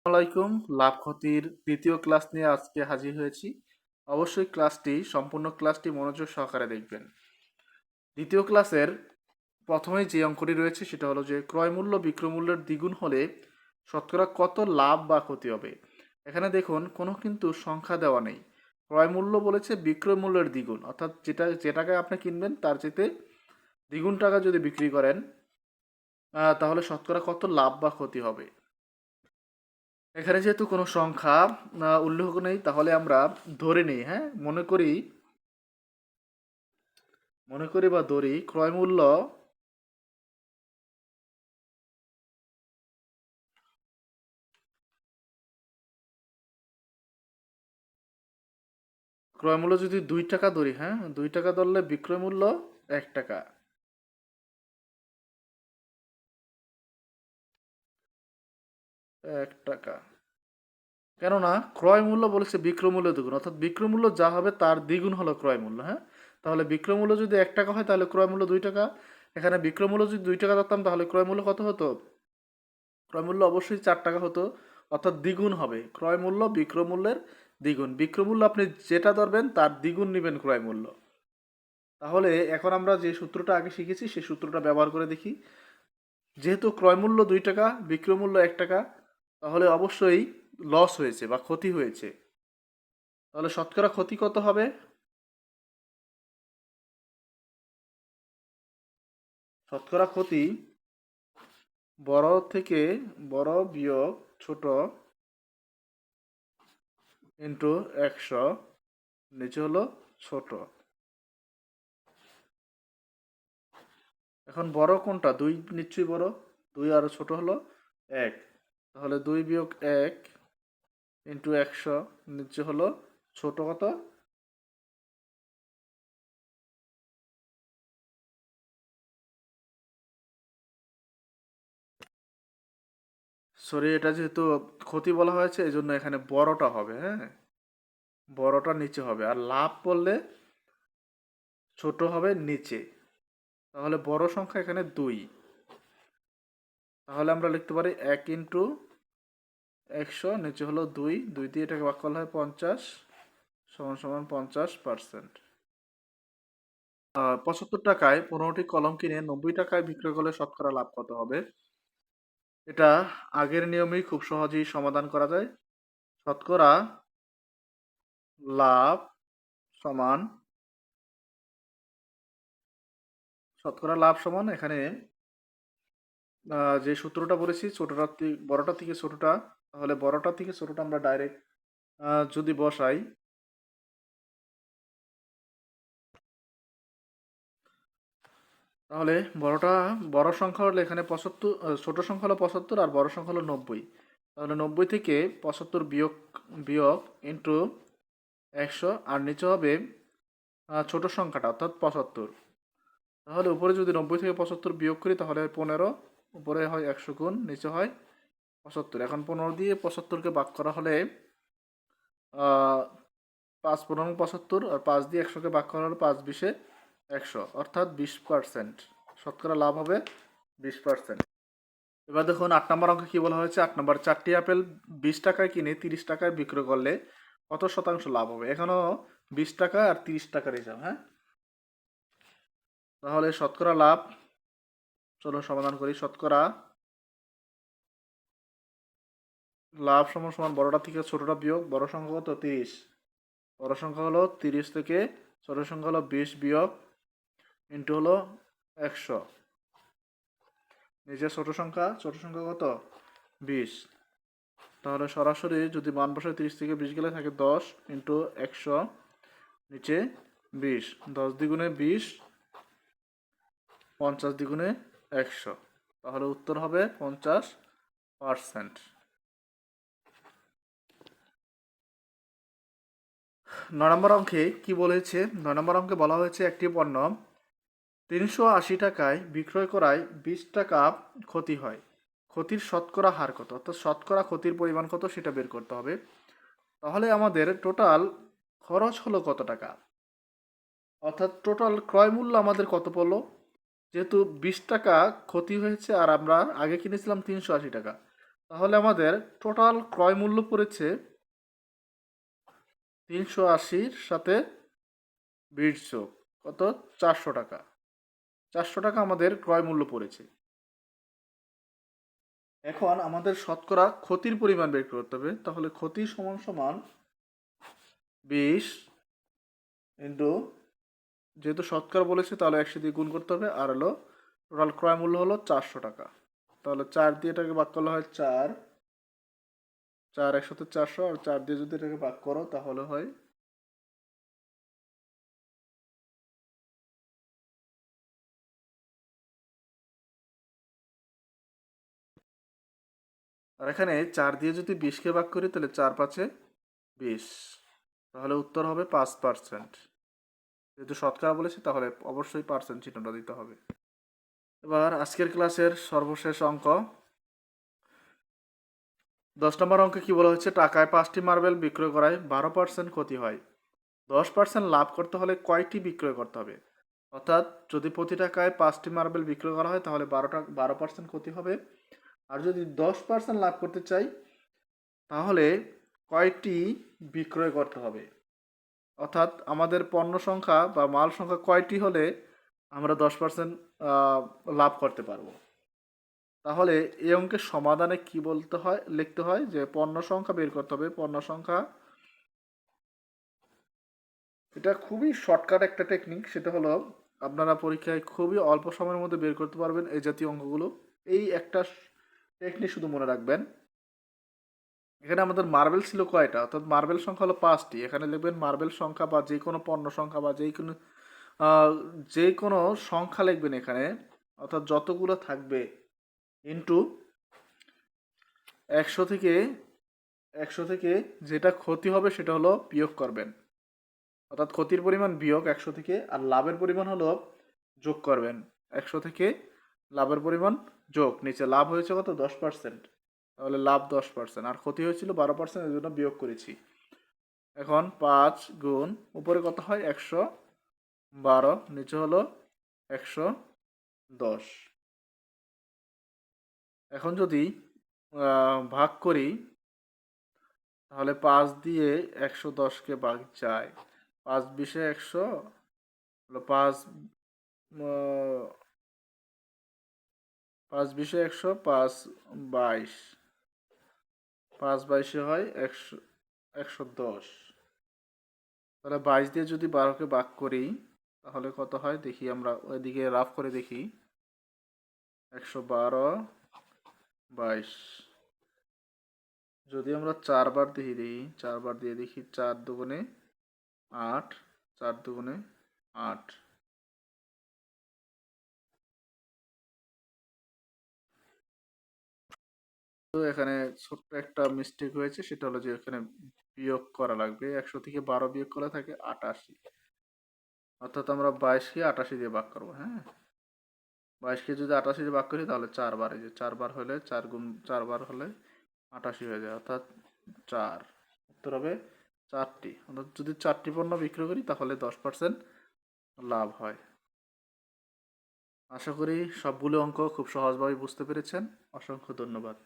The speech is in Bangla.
আসসালামাইকুম লাভ ক্ষতির দ্বিতীয় ক্লাস নিয়ে আজকে হাজির হয়েছি। অবশ্যই ক্লাসটি, সম্পূর্ণ ক্লাসটি মনোযোগ সহকারে দেখবেন। দ্বিতীয় ক্লাসের প্রথমেই যে অঙ্কটি রয়েছে সেটা হলো যে, ক্রয় মূল্য বিক্রয় দ্বিগুণ হলে শতকরা কত লাভ বা ক্ষতি হবে? এখানে দেখুন, কোনো কিন্তু সংখ্যা দেওয়া নেই। ক্রয় মূল্য বলেছে বিক্রয় মূল্যের দ্বিগুণ। অর্থাৎ যেটা, যে টাকায় আপনি কিনবেন, তার চেয়ে দ্বিগুণ টাকা যদি বিক্রি করেন তাহলে শতকরা কত লাভ বা ক্ষতি হবে? এখানে যেহেতু কোনো সংখ্যা উল্লেখ নেই, তাহলে আমরা ধরে নিই হ্যাঁ? মনে করি মনে করি বা ধরি, ক্রয় মূল্য ক্রয় মূল্য যদি দুই টাকা ধরি হ্যাঁ? দুই টাকা ধরলে বিক্রয় মূল্য এক টাকা। এক টাকা। কেননা ক্রয় মূল্য বলেছে বিক্রমূল্য দ্বিগুণ। অর্থাৎ বিক্রমূল্য যা হবে তার দ্বিগুণ হলো ক্রয় মূল্য হ্যাঁ? তাহলে বিক্রমূল্য যদি এক টাকা হয়, তাহলে ক্রয় মূল্য দুই টাকা। এখানে বিক্রমূল্য যদি দুই টাকা ধরতাম, তাহলে ক্রয় মূল্য কত হতো? ক্রয় মূল্য অবশ্যই চার টাকা হতো, অর্থাৎ দ্বিগুণ হবে। ক্রয় মূল্য বিক্রয় মূল্যের দ্বিগুণ। বিক্রমূল্য আপনি যেটা ধরবেন, তার দ্বিগুণ নেবেন ক্রয় মূল্য তাহলে এখন আমরা যে সূত্রটা আগে শিখেছি, সেই সূত্রটা ব্যবহার করে দেখি। যেহেতু ক্রয় মূল্য দুই টাকা বিক্রয় মূল্য এক টাকা, তাহলে অবশ্যই লস হয়েছে বা ক্ষতি হয়েছে, তাহলে শতকরা ক্ষতি কত হবে? শতকরা ক্ষতি বড় থেকে বড় বিয়োগ ছোট ইন্টু একশো, নিচে হলো ছোট। এখন বড় কোনটা? দুই নিশ্চয়ই বড়। দুই আরও ছোট হলো এক। তাহলে দুই বিয়োগ এক ইন্টু একশো নিচে হলো ছোট কত? সরি এটা যেহেতু ক্ষতি বলা হয়েছে এই জন্য এখানে বড়টা হবে হ্যাঁ? বড়টা নিচে হবে, আর লাভ বললে ছোট হবে নিচে। তাহলে বড় সংখ্যা এখানে দুই। তাহলে আমরা লিখতে পারি এক ইন্টু একশো, নিচে হলো দুই দুই দিয়ে এটাকে ভাগ করলে হয় পঞ্চাশ, সমান সমান পঞ্চাশ পার্সেন্ট। পঁচাত্তর টাকায় পনেরোটি কলম কিনে নব্বই টাকায় বিক্রয় করলে শতকরা লাভ কত হবে? এটা আগের নিয়মেই খুব সহজেই সমাধান করা যায়। শতকরা লাভ সমান, শতকরা লাভ সমান এখানে যে সূত্রটা বলেছি, ছোটটা বড়টা থেকে ছোটটা তাহলে বড়টা থেকে ছোটটা আমরা ডাইরেক্ট যদি বসাই, তাহলে বড়টা, বড় সংখ্যা হলে এখানে পঁচাত্তর ছোট সংখ্যা হলো পঁচাত্তর আর বড় সংখ্যা হলো নব্বই। তাহলে নব্বই থেকে পঁচাত্তর বিয়োগ বিয়োগ ইন্টু একশো আর নিচে হবে ছোট সংখ্যাটা অর্থাৎ পঁচাত্তর। তাহলে উপরে যদি নব্বই থেকে পঁচাত্তর বিয়োগ করি তাহলে পনেরো, উপরে হয় একশো গুণ, নিচে হয় পঁচাত্তর। এখন পনেরো দিয়ে পঁচাত্তরকে ভাগ করা হলে পাঁচ পনেরো পঁচাত্তর আর পাঁচ দিয়ে একশোকে ভাগ করা হলে পাঁচ বিশে একশো। অর্থাৎ বিশ পার্সেন্ট। শতকরা লাভ হবে বিশ পার্সেন্ট। এবার দেখুন, আট নম্বর অঙ্কে কী বলা হয়েছে? আট নম্বর, চারটি আপেল বিশ টাকায় কিনে তিরিশ টাকায় বিক্রয় করলে কত শতাংশ লাভ হবে? এখানেও বিশ টাকা আর তিরিশ টাকার হিসাব হ্যাঁ? তাহলে শতকরা লাভ চলো সমাধান করি। শতকরা লাভ সমান সমান বড়টা থেকে ছোটটা বিয়োগ, বড় সংখ্যা কত? তিরিশ। বড় সংখ্যা হলো তিরিশ থেকে ছোট সংখ্যা হলো বিশ বিয়োগ ইন্টু হলো একশো। নিচে ছোট সংখ্যা ছোট সংখ্যা কত? বিশ। তাহলে সরাসরি যদি মান বসায় তিরিশ থেকে বিশ গেলে থাকে দশ ইন্টু একশো, নিচে বিশ। দশ দ্বিগুণে বিশ, পঞ্চাশ দ্বিগুণে একশো। তাহলে উত্তর হবে পঞ্চাশ পার্সেন্ট। নয় নম্বর অঙ্কে কি বলেছে? নয় নম্বর অঙ্কে বলা হয়েছে একটি পণ্য তিনশো আশি টাকায় বিক্রয় করায় বিশ টাকা ক্ষতি হয়। ক্ষতির শতকরা হার কত? অর্থাৎ শতকরা ক্ষতির পরিমাণ কত সেটা বের করতে হবে। তাহলে আমাদের টোটাল খরচ হলো কত টাকা? অর্থাৎ টোটাল ক্রয় মূল্য আমাদের কত পড়ল? যেহেতু বিশ টাকা ক্ষতি হয়েছে আর আমরা আগে কিনেছিলাম তিনশো আশি টাকা। তাহলে আমাদের টোটাল ক্রয় মূল্য পড়েছে তিনশো আশির সাথে যোগ, কত? চারশো টাকা। চারশো টাকা আমাদের ক্রয় মূল্য পড়েছে। এখন আমাদের শতকরা ক্ষতির পরিমাণ বের করতে হবে। তাহলে ক্ষতি সমান সমান বিশ ইন্টু, যেহেতু শতকরা বলেছে, তাহলে একশো দিয়ে গুণ করতে হবে। আর হলো, টোটাল ক্রয় মূল্য হলো চারশো টাকা। তাহলে চার দিয়ে এটাকে বাদ করলে হয় চার। চার একশোতে চারশো আর চার দিয়ে যদি এটাকে ভাগ করো, তাহলে হয় আর এখানে চার দিয়ে যদি বিশকে ভাগ করি, তাহলে চার পাঁচে বিশ। তাহলে উত্তর হবে পাঁচ পার্সেন্ট। যেহেতু শতকরা বলেছি, তাহলে অবশ্যই পার্সেন্ট চিহ্নটা দিতে হবে। এবার আজকের ক্লাসের সর্বশেষ অঙ্ক। দশ নম্বর অঙ্কে কি বলা হচ্ছে টাকায় পাঁচটি মার্বেল বিক্রয় করায় বারো পার্সেন্ট ক্ষতি হয়। দশ পার্সেন্ট লাভ করতে হলে কয়টি বিক্রয় করতে হবে? অর্থাৎ যদি প্রতি টাকায় পাঁচটি মার্বেল বিক্রয় করা হয়, তাহলে বারো টাকা বারো পার্সেন্ট ক্ষতি হবে। আর যদি দশ পার্সেন্ট লাভ করতে চাই, তাহলে কয়টি বিক্রয় করতে হবে? অর্থাৎ আমাদের পণ্য সংখ্যা বা মাল সংখ্যা কয়টি হলে আমরা দশ পার্সেন্ট লাভ করতে পারব? তাহলে এই অঙ্কের সমাধানে কি বলতে হয়, লিখতে হয় যে পণ্য সংখ্যা বের করতে হবে। পণ্য সংখ্যা, এটা খুবই শর্টকাট একটা টেকনিক সেটা হলো আপনারা পরীক্ষায় খুবই অল্প সময়ের মধ্যে বের করতে পারবেন এই জাতীয় অঙ্কগুলো। এই একটা টেকনিক শুধু মনে রাখবেন। এখানে আমাদের মার্বেল ছিল কয়টা? অর্থাৎ মার্বেল সংখ্যা হলো পাঁচটি। এখানে লিখবেন মার্বেল সংখ্যা বা যে কোনো পণ্য সংখ্যা বা যে কোনো যে কোনো সংখ্যা লিখবেন এখানে। অর্থাৎ যতগুলো থাকবে ইন্টু একশো থেকে একশো থেকে যেটা ক্ষতি হবে সেটা হলো বিয়োগ করবেন। অর্থাৎ ক্ষতির পরিমাণ বিয়োগ একশো থেকে আর লাভের পরিমাণ হলো যোগ করবেন। একশো থেকে লাভের পরিমাণ যোগ, নিচে লাভ হয়েছে কত? দশ পার্সেন্ট তাহলে লাভ দশ পার্সেন্ট আর ক্ষতি হয়েছিল বারো পার্সেন্ট এর জন্য বিয়োগ করেছি। এখন পাঁচ গুণ, উপরে কত হয়? একশো বারো, নিচে হলো একশো দশ। এখন যদি ভাগ করি, তাহলে পাঁচ দিয়ে একশো দশকে ভাগ যায় পাঁচ বিশে একশো পাঁচ পাঁচ বিশে একশো, পাঁচ বাইশ। পাঁচ বাইশে হয় একশো একশো দশ। তাহলে বাইশ দিয়ে যদি বারোকে ভাগ করি, তাহলে কত হয়? দেখি আমরা ওইদিকে রাফ করে দেখি। একশো বারো বাইশ। যদি আমরা চারবার দিয়ে দিই চারবার দিয়ে দেখি, চার দুগুণে আট, চার দুগুণে আট। তো এখানে ছোট্ট একটা মিস্টেক হয়েছে, সেটা হলো যে এখানে বিয়োগ করা লাগবে। একশো থেকে বারো বিয়োগ করা থাকে আটাশি। অর্থাৎ আমরা বাইশকে আটাশি দিয়ে ভাগ করব হ্যাঁ? বাইশকে যদি আটাশি ভাগ করি, তাহলে চারবার, এই যে চারবার হলে চার গুণ, চারবার হলে আটাশি হয়ে যায়, অর্থাৎ চার। উত্তর হবে চারটি। অর্থাৎ যদি চারটি পণ্য বিক্রি করি, তাহলে দশ পার্সেন্ট লাভ হয়। আশা করি সবগুলো অঙ্ক খুব সহজভাবে বুঝতে পেরেছেন। অসংখ্য ধন্যবাদ।